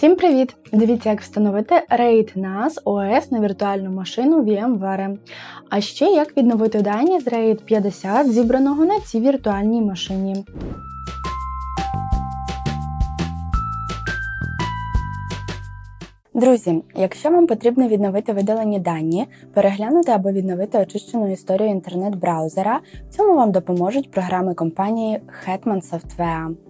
Всім привіт! Дивіться, як встановити RAID NAS OS на віртуальну машину VMware. А ще як відновити дані з RAID 50 зібраного на цій віртуальній машині. Друзі, якщо вам потрібно відновити видалені дані, переглянути або відновити очищену історію інтернет-браузера, в цьому вам допоможуть програми компанії Hetman Software.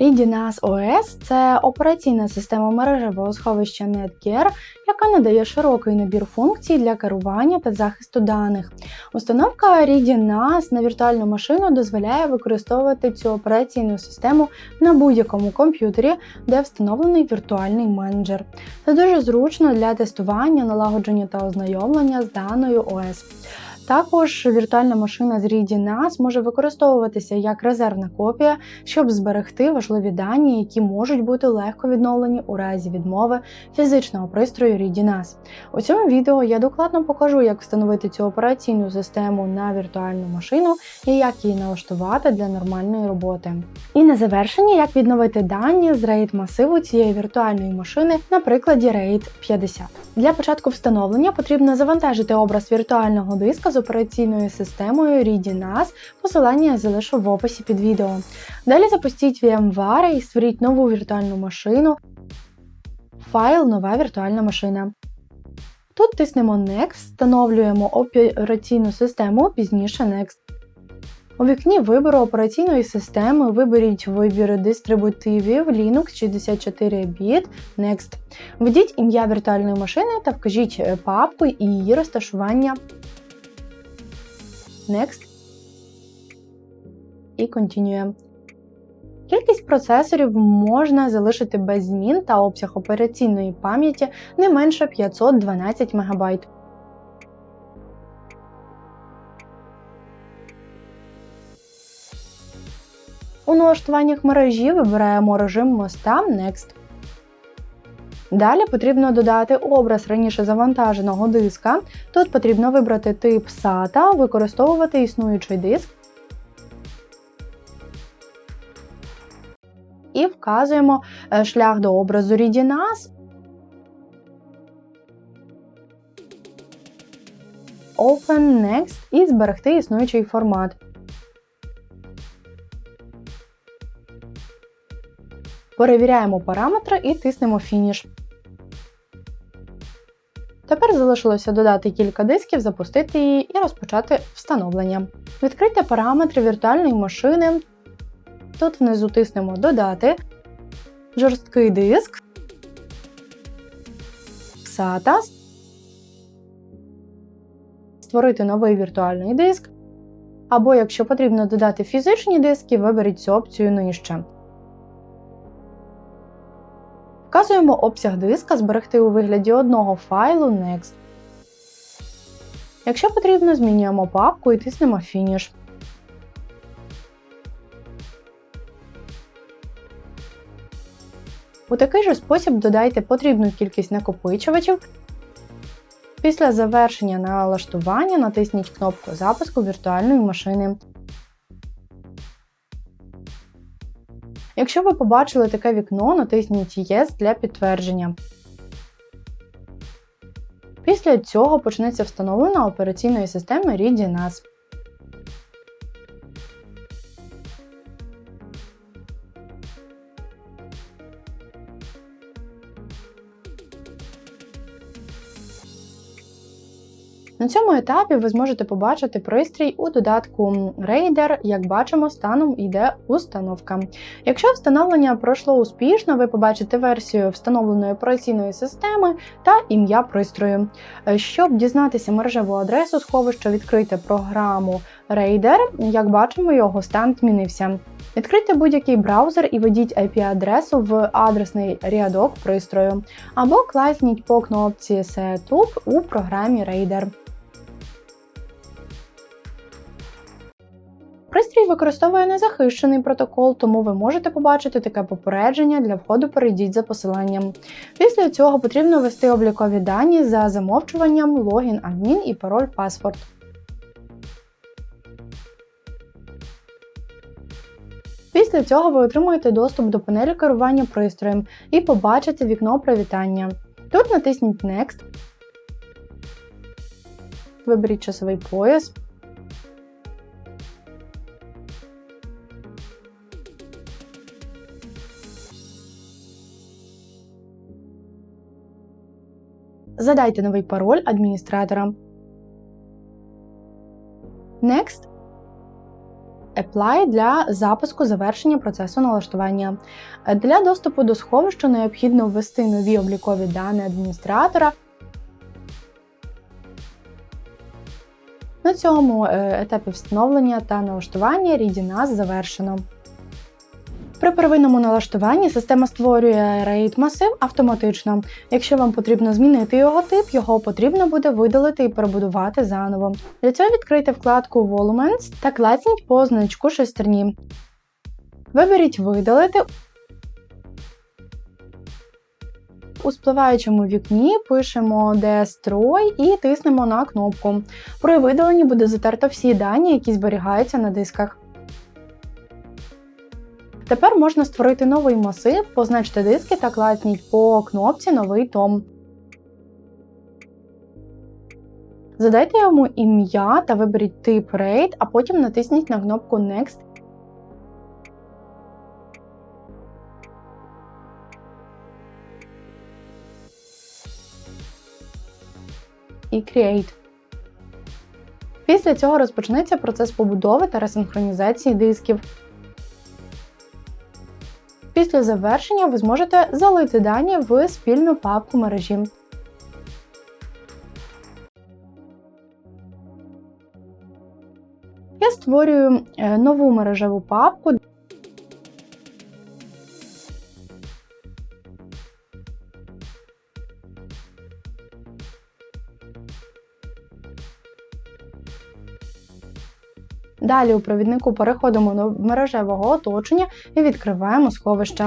RIDI-NAS OS – це операційна система мережевого сховища Netgear, яка надає широкий набір функцій для керування та захисту даних. Установка RIDI-NAS на віртуальну машину дозволяє використовувати цю операційну систему на будь-якому комп'ютері, де встановлений віртуальний менеджер. Це дуже зручно для тестування, налагодження та ознайомлення з даною ОС. Також віртуальна машина з RIDI NAS може використовуватися як резервна копія, щоб зберегти важливі дані, які можуть бути легко відновлені у разі відмови фізичного пристрою RIDI NAS. У цьому відео я докладно покажу, як встановити цю операційну систему на віртуальну машину і як її налаштувати для нормальної роботи. І на завершення, як відновити дані з RAID масиву цієї віртуальної машини на прикладі RAID 50. Для початку встановлення потрібно завантажити образ віртуального диска з операційною системою RIDI посилання я залишу в описі під відео. Далі запустіть VMware і створіть нову віртуальну машину. Файл Нова віртуальна машина. Тут тиснемо Next, встановлюємо операційну систему, пізніше Next. У вікні вибору операційної системи виберіть вибір дистрибутивів Linux 64 біт Next. Введіть ім'я віртуальної машини та вкажіть папку і її розташування. Next. І Continue. Кількість процесорів можна залишити без змін та обсяг операційної пам'яті не менше 512 МБ. У налаштуваннях мережі вибираємо режим моста Next. Далі потрібно додати образ раніше завантаженого диска. Тут потрібно вибрати тип SATA, використовувати існуючий диск. І вказуємо е, шлях до образу RIDI-NAS. Open Next і зберегти існуючий формат. Перевіряємо параметри і тиснемо фініш. Тепер залишилося додати кілька дисків, запустити її і розпочати встановлення. Відкрийте параметри віртуальної машини. Тут внизу тиснемо Додати, жорсткий диск, SATA, створити новий віртуальний диск. Або, якщо потрібно додати фізичні диски, виберіть цю опцію нижче. Вказуємо обсяг диска зберегти у вигляді одного файлу Next. Якщо потрібно, змінюємо папку і тиснемо Finish. У такий же спосіб додайте потрібну кількість накопичувачів. Після завершення налаштування натисніть кнопку запуску віртуальної машини. Якщо ви побачили таке вікно, натисніть Yes для підтвердження. Після цього почнеться встановлення операційної системи RIDI На цьому етапі ви зможете побачити пристрій у додатку Raider. Як бачимо, станом йде установка. Якщо встановлення пройшло успішно, ви побачите версію встановленої операційної системи та ім'я пристрою. Е, Щоб дізнатися мережеву адресу сховища, відкрити програму Raider. Як бачимо, його стан змінився. Відкрийте будь-який браузер і введіть IP-адресу в адресний рядок пристрою, або класніть по кнопці Setup у програмі Raider. Пристрій використовує незахищений протокол, тому ви можете побачити таке попередження для входу перейдіть за посиланням. Після цього потрібно ввести облікові дані за замовчуванням, логін адмін і пароль паспорт. Після цього ви отримуєте доступ до панелі керування пристроєм і побачите вікно привітання. Тут натисніть Next, виберіть часовий пояс. Задайте новий пароль адміністратора. Next. Apply для запуску завершення процесу налаштування. Для доступу до сховища необхідно ввести нові облікові дані адміністратора. На цьому е, етапі встановлення та налаштування ReadyNAS завершено. При первинному налаштуванні система створює RAID масив автоматично. Якщо вам потрібно змінити його тип, його потрібно буде видалити і перебудувати заново. Для цього відкрийте вкладку Voluments та клацніть по значку шестерні. Виберіть Видалити. У спливаючому вікні пишемо Destroy і тиснемо на кнопку. При видаленні буде затерто всі дані, які зберігаються на дисках. Тепер можна створити новий масив, позначте диски та класніть по кнопці Новий том. Задайте йому ім'я та виберіть тип RAID, а потім натисніть на кнопку Next. І Create. Після цього розпочнеться процес побудови та ресинхронізації дисків. Після завершення ви зможете залити дані в спільну папку мережі. Я створюю е, нову мережеву папку. Далі у провіднику переходимо до мережевого оточення і відкриваємо сховище.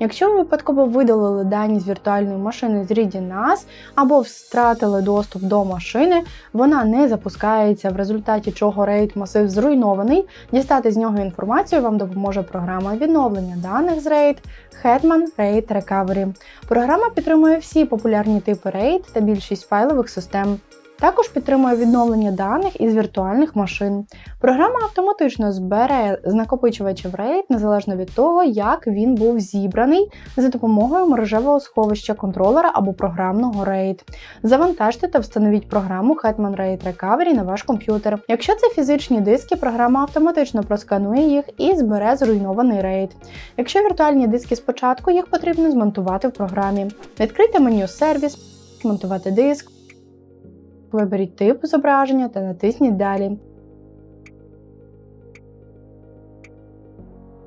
Якщо ви випадково видалили дані з віртуальної машини з ReadyNAS або втратили доступ до машини, вона не запускається, в результаті чого RAID масив зруйнований. Дістати з нього інформацію вам допоможе програма відновлення даних з RAID Hetman RAID Recovery. Програма підтримує всі популярні типи RAID та більшість файлових систем. Також підтримує відновлення даних із віртуальних машин. Програма автоматично збере з накопичувачів RAID незалежно від того, як він був зібраний за допомогою мережевого сховища контролера або програмного RAID. Завантажте та встановіть програму Hetman RAID Recovery на ваш комп'ютер. Якщо це фізичні диски, програма автоматично просканує їх і збере зруйнований RAID. Якщо віртуальні диски спочатку, їх потрібно змонтувати в програмі. Відкрийте меню Сервіс, монтувати диск. Виберіть тип зображення та натисніть Далі.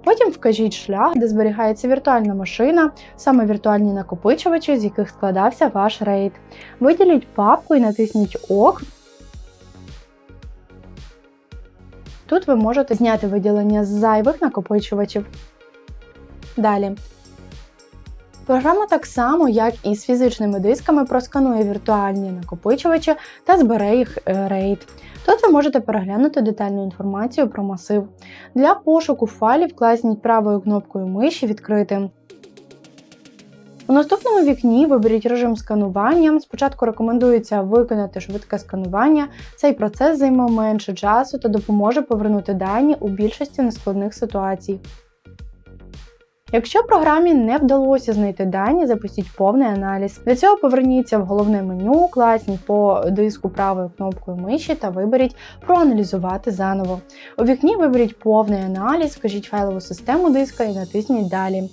Потім вкажіть шлях, де зберігається віртуальна машина, саме віртуальні накопичувачі, з яких складався ваш рейд. Виділіть папку і натисніть ОК. Тут ви можете зняти виділення з зайвих накопичувачів. Далі. Програма так само, як і з фізичними дисками, просканує віртуальні накопичувачі та збере їх е, RAID. Тут ви можете переглянути детальну інформацію про масив. Для пошуку файлів класніть правою кнопкою миші відкрити. У наступному вікні виберіть режим сканування. Спочатку рекомендується виконати швидке сканування. Цей процес займе менше часу та допоможе повернути дані у більшості нескладних ситуацій. Якщо програмі не вдалося знайти дані, запустіть повний аналіз. Для цього поверніться в головне меню, класніть по диску правою кнопкою миші та виберіть Проаналізувати заново. У вікні виберіть повний аналіз, вкажіть файлову систему диска і натисніть Далі.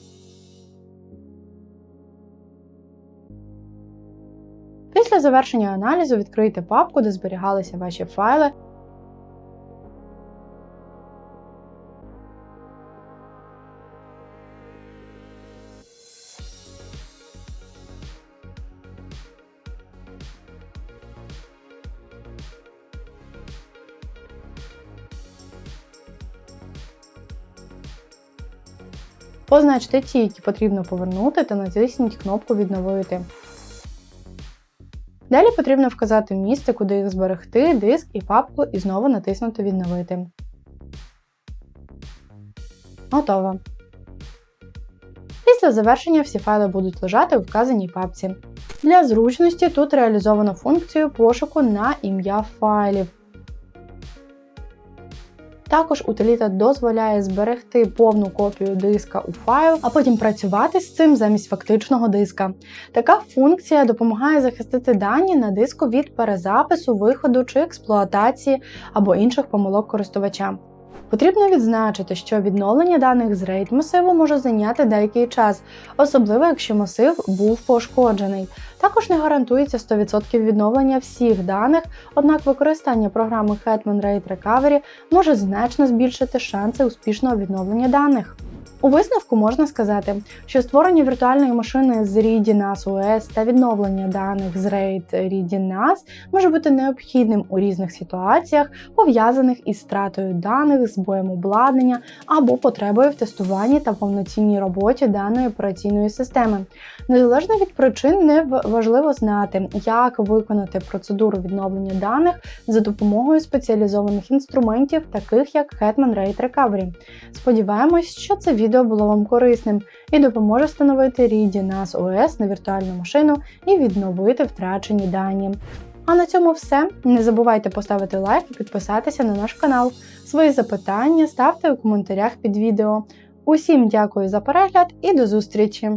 Після завершення аналізу відкрийте папку, де зберігалися ваші файли. Позначте ті, які потрібно повернути, та натисніть кнопку Відновити. Далі потрібно вказати місце, куди їх зберегти, диск і папку, і знову натиснути Відновити. Готово. Після завершення всі файли будуть лежати у вказаній папці. Для зручності тут реалізовано функцію пошуку на ім'я файлів. Також утиліта дозволяє зберегти повну копію диска у файл, а потім працювати з цим замість фактичного диска. Така функція допомагає захистити дані на диску від перезапису, виходу чи експлуатації або інших помилок користувача. Потрібно відзначити, що відновлення даних з рейд масиву може зайняти деякий час, особливо якщо масив був пошкоджений. Також не гарантується 100% відновлення всіх даних, однак використання програми Hetman RAID Recovery може значно збільшити шанси успішного відновлення даних. У висновку можна сказати, що створення віртуальної машини з RIDI NAS OS та відновлення даних з RAID RIDI NAS може бути необхідним у різних ситуаціях, пов'язаних із стратою даних, збоєм обладнання або потребою в тестуванні та повноцінній роботі даної операційної системи. Незалежно від причин, не важливо знати, як виконати процедуру відновлення даних за допомогою спеціалізованих інструментів, таких як Hetman RAID Recovery. Сподіваємось, що це відео було вам корисним і допоможе встановити RIDI NAS OS на віртуальну машину і відновити втрачені дані. А на цьому все. Не забувайте поставити лайк і підписатися на наш канал. Свої запитання ставте у коментарях під відео. Усім дякую за перегляд і до зустрічі!